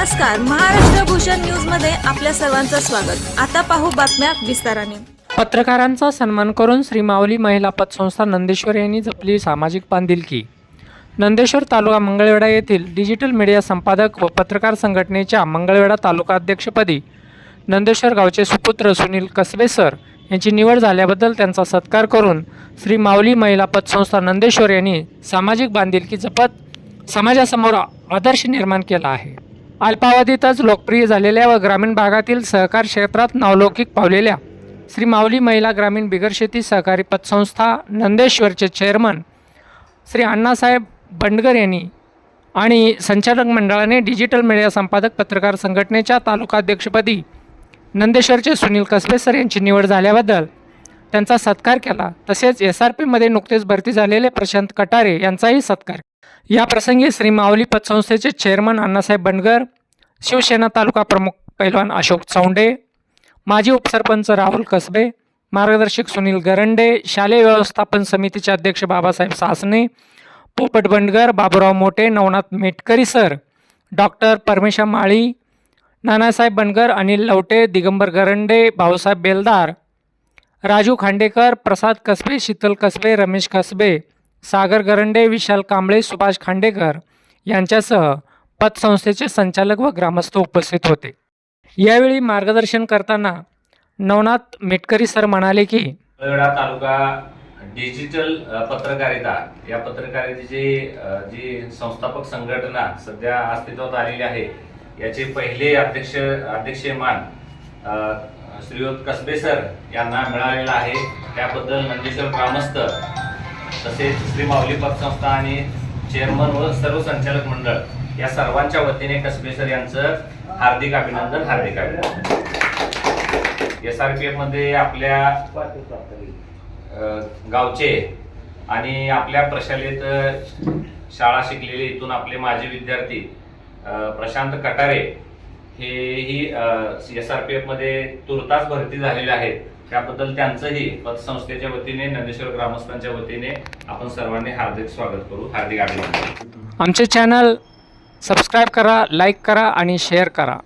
नमस्कार महाराष्ट्र भूषण न्यूजमध्ये आपल्या सर्वांचं स्वागत. आता पाहू बातम्या विस्ताराने. पत्रकारांचा सन्मान करून श्री माऊली महिला पतसंस्था नंदेश्वर यांनी जपली सामाजिक बांधिलकी नंदेश्वर तालुका मंगळवेढा येथील डिजिटल मीडिया संपादक व पत्रकार संघटनेच्या मंगळवेढा तालुका अध्यक्षपदी नंदेश्वर गावचे सुपुत्र सुनील कसबे सर यांची निवड झाल्याबद्दल त्यांचा सत्कार करून श्री माऊली महिला पतसंस्था नंदेश्वर यांनी सामाजिक बांधिलकी जपत समाजासमोर आदर्श निर्माण केला आहे. अल्पावधीतच लोकप्रिय झालेल्या व ग्रामीण भागातील सहकार क्षेत्रात नावलौकिक पावलेल्या श्री माऊली महिला ग्रामीण बिगर शेती सहकारी पतसंस्था नंदेश्वरचे चेअरमन श्री अण्णासाहेब बंडगर यांनी आणि संचालक मंडळाने डिजिटल मीडिया संपादक पत्रकार संघटनेच्या तालुकाध्यक्षपदी नंदेश्वरचे सुनील कसबे सर यांची निवड झाल्याबद्दल त्यांचा सत्कार केला. तसेच एस आर पीमध्ये नुकतेच भरती झालेले प्रशांत कटारे यांचाही सत्कार या प्रसंगी श्री माऊली पतसंस्थेचे चेअरमन अण्णासाहेब बंडगर शिवसेना तालुका प्रमुख पैलवान अशोक चौंडे माजी उपसरपंच राहुल कसबे मार्गदर्शक सुनील गरंडे शालेय व्यवस्थापन समितीचे अध्यक्ष बाबासाहेब सासने पोपट बंडगर बाबुराव मोठे नवनाथ मेटकरी सर डॉक्टर परमेशा माळी नानासाहेब बनगर अनिल लवटे दिगंबर गरंडे भाऊसाहेब बेलदार राजू खांडेकर प्रसाद कसबे शीतल कसबे रमेश कसबे सागर गरंडे विशाल कांबळे सुभाष खांडेकर यांच्यासह पतसंस्थेचे संचालक व ग्रामस्थ उपस्थित होते. यावेळी मार्गदर्शन करताना नवनाथ मेटकरी सर म्हणाले की तालुका डिजिटल पत्रकारिता या पत्रकारितेची जी संस्थापक संघटना सध्या अस्तित्वात आलेली आहे याचे पहिले अध्यक्ष अध्यक्षीय मान श्रीयुत कसबे सर यांना मिळालेला आहे. त्याबद्दल नंदेश्वर ग्रामस्थ तसेच श्री माऊली पतसंस्था आणि चेअरमन व सर्व संचालक मंडळ या सर्वांच्या वतीने कसबे सर यांचं हार्दिक अभिनंदन हार्दिक अभिनंदन. एस आर पी एफमध्ये आपल्या गावचे आणि आपल्या प्रशालेत शाळा शिकलेले इथून आपले माजी विद्यार्थी प्रशांत कटारे हेही एस आर पी एफमध्ये तुर्तास भरती झालेले आहेत. त्याबद्दल त्यांचंही पतसंस्थेच्या वतीने नंदेश्वर ग्रामस्थांच्या वतीने आपण सर्वांनी हार्दिक स्वागत करू. हार्दिक अभिनंदन. आमचे चॅनल सबस्क्राईब करा लाईक करा आणि शेअर करा.